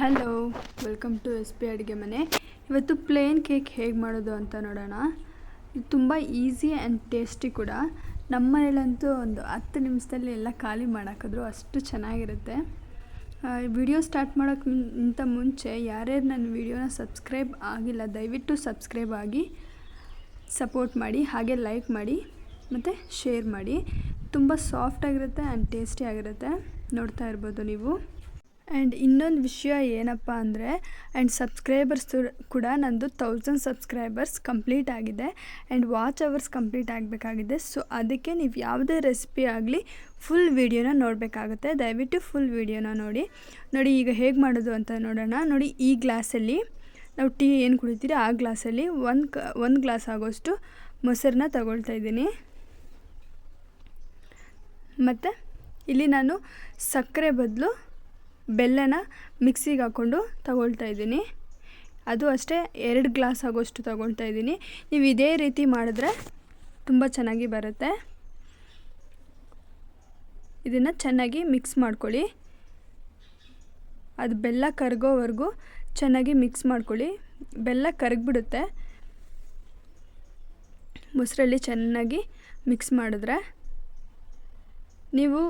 Hello welcome to S P ಅಡುಗೆ ಮನೆ. ಇವತ್ತು ಪ್ಲೇನ್ ಕೇಕ್ ಹೇಗೆ ಮಾಡೋದು ಅಂತ ನೋಡೋಣ. ಇದು ತುಂಬ ಈಸಿ ಆ್ಯಂಡ್ ಟೇಸ್ಟಿ ಕೂಡ. ನಮ್ಮ ಮನೇಲಂತೂ ಒಂದು ಹತ್ತು ನಿಮಿಷದಲ್ಲಿ ಎಲ್ಲ ಖಾಲಿ ಮಾಡಾಕಿದ್ರು ಅಷ್ಟು ಚೆನ್ನಾಗಿರುತ್ತೆ. ವಿಡಿಯೋ ಸ್ಟಾರ್ಟ್ ಮಾಡೋಕ್ಕಿಂತ ಮುಂಚೆ ಯಾರ್ಯಾರು ನನ್ನ ವಿಡಿಯೋನ ಸಬ್ಸ್ಕ್ರೈಬ್ ಆಗಿಲ್ಲ, ದಯವಿಟ್ಟು ಸಬ್ಸ್ಕ್ರೈಬ್ ಆಗಿ ಸಪೋರ್ಟ್ ಮಾಡಿ, ಹಾಗೆ ಲೈಕ್ ಮಾಡಿ, ಮತ್ತು ಶೇರ್ ಮಾಡಿ. ತುಂಬ ಸಾಫ್ಟಾಗಿರುತ್ತೆ ಆ್ಯಂಡ್ ಟೇಸ್ಟಿ ಆಗಿರುತ್ತೆ. ನೋಡ್ತಾ ಇರ್ಬೋದು ನೀವು. ಆ್ಯಂಡ್ ಇನ್ನೊಂದು ವಿಷಯ ಏನಪ್ಪ ಅಂದರೆ ಆ್ಯಂಡ್ ಸಬ್ಸ್ಕ್ರೈಬರ್ಸ್ ಕೂಡ ನಂದು ತೌಸಂಡ್ ಸಬ್ಸ್ಕ್ರೈಬರ್ಸ್ ಕಂಪ್ಲೀಟ್ ಆಗಿದೆ. ಆ್ಯಂಡ್ ವಾಚ್ ಅವರ್ಸ್ ಕಂಪ್ಲೀಟ್ ಆಗಬೇಕಾಗಿದೆ. ಸೊ ಅದಕ್ಕೆ ನೀವು ಯಾವುದೇ ರೆಸಿಪಿ ಆಗಲಿ ಫುಲ್ ವೀಡಿಯೋನ ನೋಡಬೇಕಾಗುತ್ತೆ. ದಯವಿಟ್ಟು ಫುಲ್ ವೀಡಿಯೋನ ನೋಡಿ. ನೋಡಿ ಈಗ ಹೇಗೆ ಮಾಡೋದು ಅಂತ ನೋಡೋಣ. ನೋಡಿ ಈ ಗ್ಲಾಸಲ್ಲಿ, ನಾವು ಟೀ ಏನು ಕುಡಿತೀರಿ ಆ ಗ್ಲಾಸಲ್ಲಿ ಒಂದು ಕ, ಒಂದು ಗ್ಲಾಸ್ ಆಗೋಷ್ಟು ಮೊಸರನ್ನ ತಗೊಳ್ತಾ ಇದ್ದೀನಿ. ಮತ್ತು, ಇಲ್ಲಿ ನಾನು ಸಕ್ಕರೆ ಬದಲು ಬೆಲ್ಲನ ಮಿಕ್ಸಿಗೆ ಹಾಕ್ಕೊಂಡು ತಗೊಳ್ತಾ ಇದ್ದೀನಿ. ಅದು ಅಷ್ಟೇ, ಎರಡು ಗ್ಲಾಸ್ ಆಗೋಷ್ಟು ತಗೊಳ್ತಾ ಇದ್ದೀನಿ. ನೀವು ಇದೇ ರೀತಿ ಮಾಡಿದ್ರೆ ತುಂಬ ಚೆನ್ನಾಗಿ ಬರುತ್ತೆ. ಇದನ್ನು ಚೆನ್ನಾಗಿ ಮಿಕ್ಸ್ ಮಾಡ್ಕೊಳ್ಳಿ. ಅದು ಬೆಲ್ಲ ಕರಗೋವರೆಗೂ ಚೆನ್ನಾಗಿ ಮಿಕ್ಸ್ ಮಾಡ್ಕೊಳ್ಳಿ. ಬೆಲ್ಲ ಕರಗಿಬಿಡುತ್ತೆ. ಮೊಸರಲ್ಲಿ ಚೆನ್ನಾಗಿ ಮಿಕ್ಸ್ ಮಾಡಿದ್ರೆ ನೀವು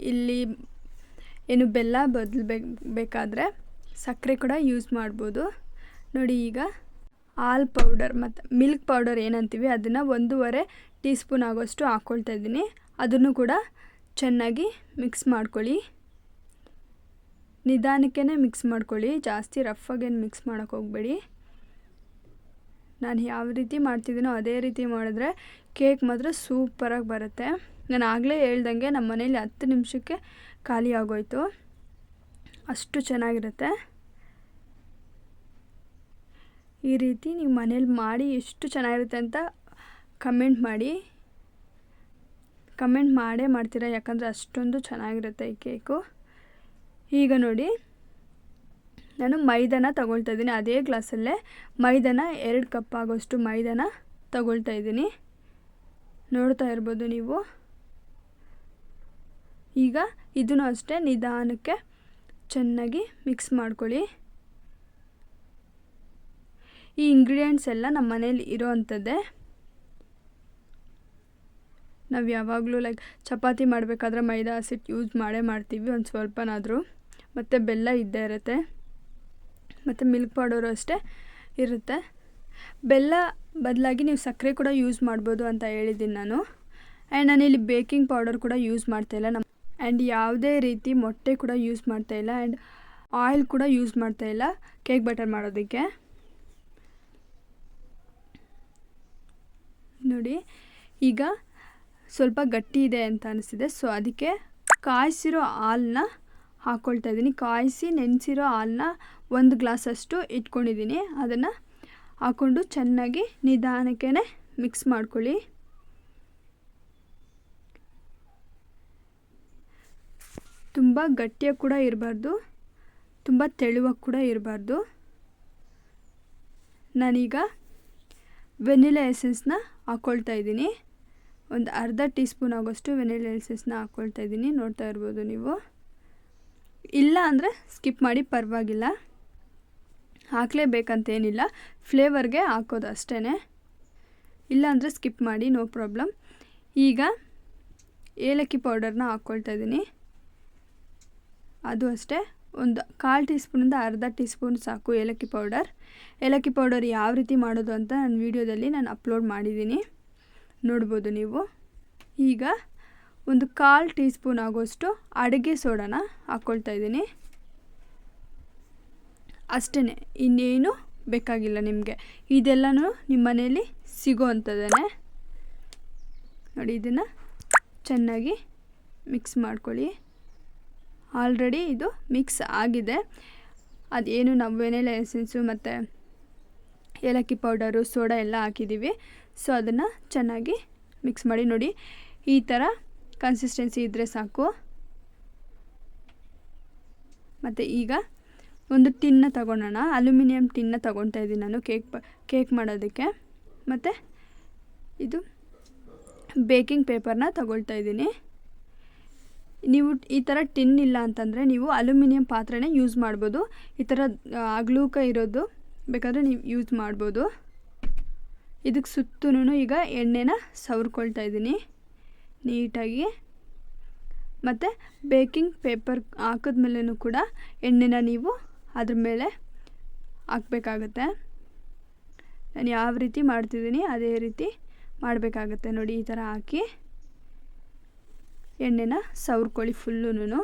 ಇಲ್ಲಿ ಏನು ಬೆಲ್ಲ ಬದಲು ಬೇಕಾದರೆ ಸಕ್ಕರೆ ಕೂಡ ಯೂಸ್ ಮಾಡ್ಬೋದು. ನೋಡಿ ಈಗ ಹಾಲ್ ಪೌಡರ್ ಮತ್ತು ಮಿಲ್ಕ್ ಪೌಡರ್ ಏನಂತೀವಿ ಅದನ್ನು ಒಂದೂವರೆ ಟೀ ಸ್ಪೂನ್ ಆಗೋಷ್ಟು ಹಾಕ್ಕೊಳ್ತಾ ಇದ್ದೀನಿ. ಅದನ್ನು ಕೂಡ ಚೆನ್ನಾಗಿ ಮಿಕ್ಸ್ ಮಾಡ್ಕೊಳ್ಳಿ. ನಿಧಾನಕ್ಕೇ ಮಿಕ್ಸ್ ಮಾಡ್ಕೊಳ್ಳಿ, ಜಾಸ್ತಿ ರಫಾಗೇನು ಮಿಕ್ಸ್ ಮಾಡೋಕ್ಕೆ ಹೋಗಬೇಡಿ. ನಾನು ಯಾವ ರೀತಿ ಮಾಡ್ತಿದ್ದೀನೋ ಅದೇ ರೀತಿ ಮಾಡಿದ್ರೆ ಕೇಕ್ ಮಾತ್ರ ಸೂಪರಾಗಿ ಬರುತ್ತೆ. ನಾನು ಆಗಲೇ ಹೇಳ್ದಂಗೆ ನಮ್ಮ ಮನೇಲಿ ಹತ್ತು ನಿಮಿಷಕ್ಕೆ ಖಾಲಿ ಆಗೋಯ್ತು. ಅಷ್ಟು ಚೆನ್ನಾಗಿರುತ್ತೆ. ಈ ರೀತಿ ನೀವು ಮನೇಲಿ ಮಾಡಿ ಎಷ್ಟು ಚೆನ್ನಾಗಿರುತ್ತೆ ಅಂತ ಕಮೆಂಟ್ ಮಾಡಿ. ಕಮೆಂಟ್ ಮಾಡೇ ಮಾಡ್ತೀರಾ, ಯಾಕಂದರೆ ಅಷ್ಟೊಂದು ಚೆನ್ನಾಗಿರುತ್ತೆ ಈ ಕೇಕು. ಈಗ ನೋಡಿ, ನಾನು ಮೈದಾನ ತಗೊಳ್ತಾ ಇದ್ದೀನಿ. ಅದೇ ಗ್ಲಾಸಲ್ಲೇ ಮೈದಾನ, ಎರಡು ಕಪ್ ಆಗೋಷ್ಟು ಮೈದಾನ ತಗೊಳ್ತಾ ಇದ್ದೀನಿ. ನೋಡ್ತಾ ಇರ್ಬೋದು ನೀವು. ಈಗ ಇದನ್ನು ಅಷ್ಟೇ ನಿಧಾನಕ್ಕೆ ಚೆನ್ನಾಗಿ ಮಿಕ್ಸ್ ಮಾಡ್ಕೊಳ್ಳಿ. ಈ ಇಂಗ್ರೀಡಿಯೆಂಟ್ಸ್ ಎಲ್ಲ ನಮ್ಮ ಮನೇಲಿ ಇರೋ ಅಂಥದ್ದೇ ನಾವು ಯಾವಾಗಲೂ ಲೈಕ್ ಚಪಾತಿ ಮಾಡಬೇಕಾದ್ರೆ ಮೈದಾ ಹಸಿಟ್ಟು ಯೂಸ್ ಮಾಡೇ ಮಾಡ್ತೀವಿ ಒಂದು ಸ್ವಲ್ಪನಾದರೂ. ಮತ್ತು ಬೆಲ್ಲ ಇದ್ದೇ ಇರುತ್ತೆ. ಮತ್ತು ಮಿಲ್ಕ್ ಪೌಡರು ಅಷ್ಟೇ ಇರುತ್ತೆ. ಬೆಲ್ಲ ಬದಲಾಗಿ ನೀವು ಸಕ್ಕರೆ ಕೂಡ ಯೂಸ್ ಮಾಡ್ಬೋದು ಅಂತ ಹೇಳಿದ್ದೀನಿ ನಾನು. ಆ್ಯಂಡ್ ನಾನಿಲ್ಲಿ ಬೇಕಿಂಗ್ ಪೌಡರ್ ಕೂಡ ಯೂಸ್ ಮಾಡ್ತಾಯಿಲ್ಲ ನಮ್ಮ ಆ್ಯಂಡ್ ಯಾವುದೇ ರೀತಿ ಮೊಟ್ಟೆ ಕೂಡ ಯೂಸ್ ಮಾಡ್ತಾ ಇಲ್ಲ ಆ್ಯಂಡ್ ಆಯಿಲ್ ಕೂಡ ಯೂಸ್ ಮಾಡ್ತಾ ಇಲ್ಲ. ಕೇಕ್ ಬಟರ್ ಮಾಡೋದಕ್ಕೆ. ನೋಡಿ, ಈಗ ಸ್ವಲ್ಪ ಗಟ್ಟಿ ಇದೆ ಅಂತ ಅನಿಸಿದೆ ಸೊ ಅದಕ್ಕೆ ಕಾಯಿಸಿರೋ ಹಾಲನ್ನ ಹಾಕ್ಕೊಳ್ತಾ ಇದ್ದೀನಿ. ಕಾಯಿಸಿ ನೆನೆಸಿರೋ ಹಾಲನ್ನ ಒಂದು ಗ್ಲಾಸಷ್ಟು ಇಟ್ಕೊಂಡಿದ್ದೀನಿ. ಅದನ್ನು ಹಾಕ್ಕೊಂಡು ಚೆನ್ನಾಗಿ ನಿಧಾನಕ್ಕೆ ಮಿಕ್ಸ್ ಮಾಡ್ಕೊಳ್ಳಿ. ತುಂಬ ಗಟ್ಟಿಯಾಗಿ ಕೂಡ ಇರಬಾರ್ದು. ತುಂಬ ತೆಳುವಾಗಿ ಕೂಡ ಇರಬಾರ್ದು. ನಾನೀಗ ವೆನಿಲಾ ಎಸೆನ್ಸ್ನ ಹಾಕ್ಕೊಳ್ತಾ ಇದ್ದೀನಿ. ಒಂದು ಅರ್ಧ ಟೀ ಸ್ಪೂನ್ ಆಗೋಷ್ಟು ವೆನಿಲಾ ಎಸೆನ್ಸ್ನ ಹಾಕ್ಕೊಳ್ತಾ ಇದ್ದೀನಿ. ನೋಡ್ತಾ ಇರ್ಬೋದು ನೀವು. ಇಲ್ಲ ಅಂದರೆ ಸ್ಕಿಪ್ ಮಾಡಿ ಪರವಾಗಿಲ್ಲ. ಹಾಕಲೇಬೇಕಂತೇನಿಲ್ಲ. ಫ್ಲೇವರ್ಗೆ ಹಾಕೋದು ಅಷ್ಟೇ ಇಲ್ಲ ಅಂದರೆ ಸ್ಕಿಪ್ ಮಾಡಿ, ನೋ ಪ್ರಾಬ್ಲಮ್. ಈಗ ಏಲಕ್ಕಿ ಪೌಡರ್ನ ಹಾಕ್ಕೊಳ್ತಾ ಇದ್ದೀನಿ. ಅದು ಅಷ್ಟೇ. ಒಂದು ಕಾಲು ಟೀ ಸ್ಪೂನಿಂದ ಅರ್ಧ ಟೀ ಸ್ಪೂನ್ ಸಾಕು ಏಲಕ್ಕಿ ಪೌಡರ್. ಏಲಕ್ಕಿ ಪೌಡರ್ ಯಾವ ರೀತಿ ಮಾಡೋದು ಅಂತ ನನ್ನ ವೀಡಿಯೋದಲ್ಲಿ ನಾನು ಅಪ್ಲೋಡ್ ಮಾಡಿದ್ದೀನಿ. ನೋಡ್ಬೋದು ನೀವು. ಈಗ ಒಂದು ಕಾಲು ಟೀ ಸ್ಪೂನ್ ಆಗೋಷ್ಟು ಅಡುಗೆ ಸೋಡಾನ ಹಾಕ್ಕೊಳ್ತಾ ಇದ್ದೀನಿ. ಅಷ್ಟೇ ಇನ್ನೇನು ಬೇಕಾಗಿಲ್ಲ ನಿಮಗೆ. ಇದೆಲ್ಲನೂ ನಿಮ್ಮ ಮನೇಲಿ ಸಿಗೋ ನೋಡಿ, ಇದನ್ನು ಚೆನ್ನಾಗಿ ಮಿಕ್ಸ್ ಮಾಡ್ಕೊಳ್ಳಿ. ಆಲ್ರೆಡಿ ಇದು ಮಿಕ್ಸ್ ಆಗಿದೆ. ಅದೇನು ನಾವು ವೆನಿಲಾ ಎಸೆನ್ಸು ಮತ್ತು ಏಲಕ್ಕಿ ಪೌಡರು, ಸೋಡಾ ಎಲ್ಲ ಹಾಕಿದ್ದೀವಿ. ಸೊ, ಅದನ್ನು ಚೆನ್ನಾಗಿ ಮಿಕ್ಸ್ ಮಾಡಿ ನೋಡಿ. ಈ ಥರ ಕನ್ಸಿಸ್ಟೆನ್ಸಿ ಇದ್ದರೆ ಸಾಕು. ಮತ್ತು ಈಗ ಒಂದು ಟಿನ್ನ ತಗೊಳ್ಳೋಣ. ಅಲ್ಯೂಮಿನಿಯಂ ಟಿನ್ನ ತೊಗೊಳ್ತಾ ಇದ್ದೀನಿ ನಾನು ಕೇಕ್ ಕೇಕ್ ಮಾಡೋದಕ್ಕೆ. ಮತ್ತು ಇದು ಬೇಕಿಂಗ್ ಪೇಪರ್ನ ತಗೊಳ್ತಾ ಇದ್ದೀನಿ. ನೀವು ಈ ಥರ ಟಿನ್ ಇಲ್ಲ ಅಂತಂದರೆ ನೀವು ಅಲ್ಯೂಮಿನಿಯಂ ಪಾತ್ರೆನೇ ಯೂಸ್ ಮಾಡ್ಬೋದು. ಈ ಥರ ಅಗ್ಲೂಕ ಇರೋದು ಬೇಕಾದರೆ ನೀವು ಯೂಸ್ ಮಾಡ್ಬೋದು. ಇದಕ್ಕೆ ಸುತ್ತೂ ಈಗ ಎಣ್ಣೆನ ಸವರ್ಕೊಳ್ತಾ ಇದ್ದೀನಿ ನೀಟಾಗಿ. ಮತ್ತು ಬೇಕಿಂಗ್ ಪೇಪರ್ ಹಾಕಿದ್ಮೇಲೆನೂ ಕೂಡ ಎಣ್ಣೆನ ನೀವು ಅದ್ರ ಮೇಲೆ ಹಾಕ್ಬೇಕಾಗತ್ತೆ. ನಾನು ಯಾವ ರೀತಿ ಮಾಡ್ತಿದ್ದೀನಿ ಅದೇ ರೀತಿ ಮಾಡಬೇಕಾಗತ್ತೆ ನೋಡಿ ಈ ಥರ ಹಾಕಿ. ಎಣ್ಣೆನ ಸವ್ರ್ಕೊಳ್ಳಿ ಫುಲ್ಲೂ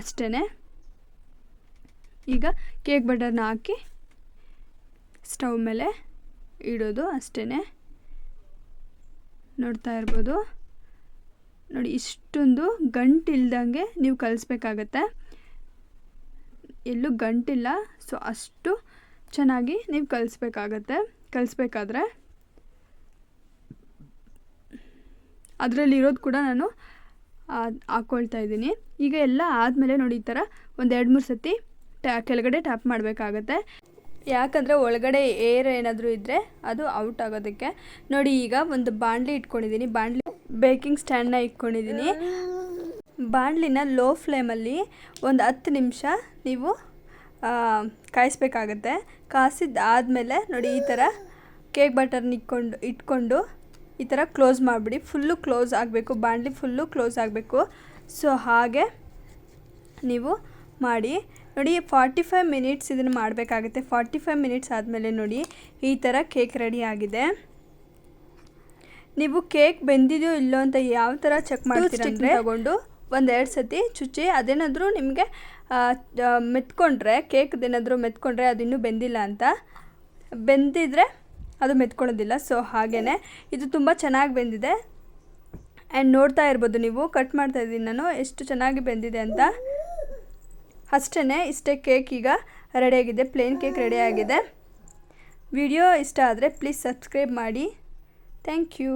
ಅಷ್ಟೇ ಈಗ ಕೇಕ್ ಬಟರ್ನ ಹಾಕಿ ಸ್ಟವ್ ಮೇಲೆ ಇಡೋದು ಅಷ್ಟೇ ನೋಡ್ತಾ ಇರ್ಬೋದು. ನೋಡಿ, ಇಷ್ಟೊಂದು ಗಂಟಿಲ್ದಂಗೆ ನೀವು ಕಲಿಸ್ಬೇಕಾಗತ್ತೆ. ಎಲ್ಲೂ ಗಂಟಿಲ್ಲ, ಸೊ ಅಷ್ಟು ಚೆನ್ನಾಗಿ ನೀವು ಕಲಿಸ್ಬೇಕಾಗತ್ತೆ. ಕಲಿಸ್ಬೇಕಾದ್ರೆ ಅದರಲ್ಲಿರೋದು ಕೂಡ ನಾನು ಹಾಕ್ಕೊಳ್ತಾ ಇದ್ದೀನಿ. ಈಗ ಎಲ್ಲ ಆದಮೇಲೆ ನೋಡಿ ಈ ಥರ ಒಂದು ಎರಡು ಮೂರು ಸತಿ ಟ್ಯಾ ಕೆಳಗಡೆ ಟ್ಯಾಪ್ ಮಾಡಬೇಕಾಗತ್ತೆ. ಯಾಕಂದರೆ ಒಳಗಡೆ ಏರ್ ಏನಾದರೂ ಇದ್ದರೆ ಅದು ಔಟ್ ಆಗೋದಕ್ಕೆ. ನೋಡಿ ಈಗ ಒಂದು ಬಾಣಲಿ ಇಟ್ಕೊಂಡಿದ್ದೀನಿ. ಬಾಣಲಿ ಬೇಕಿಂಗ್ ಸ್ಟ್ಯಾಂಡ್ನ ಇಟ್ಕೊಂಡಿದ್ದೀನಿ. ಬಾಣಲಿನ ಲೋ ಫ್ಲೇಮಲ್ಲಿ ಒಂದು ಹತ್ತು ನಿಮಿಷ ನೀವು ಕಾಯಿಸ್ಬೇಕಾಗತ್ತೆ. ಆದ್ಮೇಲೆ ನೋಡಿ ಈ ಥರ ಕೇಕ್ ಬಟರ್ನ ಇಟ್ಕೊಂಡು ಇಟ್ಕೊಂಡು ಈ ಥರ ಕ್ಲೋಸ್ ಮಾಡಿಬಿಡಿ. ಫುಲ್ಲು ಕ್ಲೋಸ್ ಆಗಬೇಕು. ಬಾಣಲಿ ಫುಲ್ಲು ಕ್ಲೋಸ್ ಆಗಬೇಕು. ಸೊ ಹಾಗೆ ನೀವು ಮಾಡಿ. ನೋಡಿ ಫಾರ್ಟಿ ಫೈವ್ ಮಿನಿಟ್ಸ್ ಇದನ್ನು ಮಾಡಬೇಕಾಗುತ್ತೆ. ಫಾರ್ಟಿ ಫೈವ್ ಮಿನಿಟ್ಸ್ ಆದಮೇಲೆ ನೋಡಿ ಈ ಥರ ಕೇಕ್ ರೆಡಿ ಆಗಿದೆ. ನೀವು ಕೇಕ್ ಬೆಂದಿದೆಯೋ ಇಲ್ಲೋ ಅಂತ ಯಾವ ಥರ ಚೆಕ್ ಮಾಡ್ತೀರ ಅಂದರೆ ತಗೊಂಡು. ಒಂದೆರಡು ಸತಿ ಚುಚ್ಚಿ ಅದೇನಾದರೂ ನಿಮಗೆ ಮೆತ್ಕೊಂಡ್ರೆ ಕೇಕ್ದೇನಾದರೂ ಮೆತ್ಕೊಂಡ್ರೆ ಅದಿನ್ನೂ ಇನ್ನೂ ಬೆಂದಿಲ್ಲ ಅಂತ. ಬೆಂದಿದ್ರೆ ಅದು ಮೆತ್ಕೊಳ್ಳೋದಿಲ್ಲ. ಸೊ ಹಾಗೇ ಇದು ತುಂಬ ಚೆನ್ನಾಗಿ ಬೆಂದಿದೆ. ಆ್ಯಂಡ್ ನೋಡ್ತಾ ಇರ್ಬೋದು ನೀವು ಕಟ್ ಮಾಡ್ತಾ ಇದ್ದೀನಿ ನಾನು, ಎಷ್ಟು ಚೆನ್ನಾಗಿ ಬೆಂದಿದೆ ಅಂತ. ಅಷ್ಟೇ ಇಷ್ಟೇ ಕೇಕ್ ಈಗ ರೆಡಿಯಾಗಿದೆ ಪ್ಲೇನ್ ಕೇಕ್ ರೆಡಿಯಾಗಿದೆ ವಿಡಿಯೋ ಇಷ್ಟ ಆದರೆ ಪ್ಲೀಸ್ ಸಬ್ಸ್ಕ್ರೈಬ್ ಮಾಡಿ. Thank you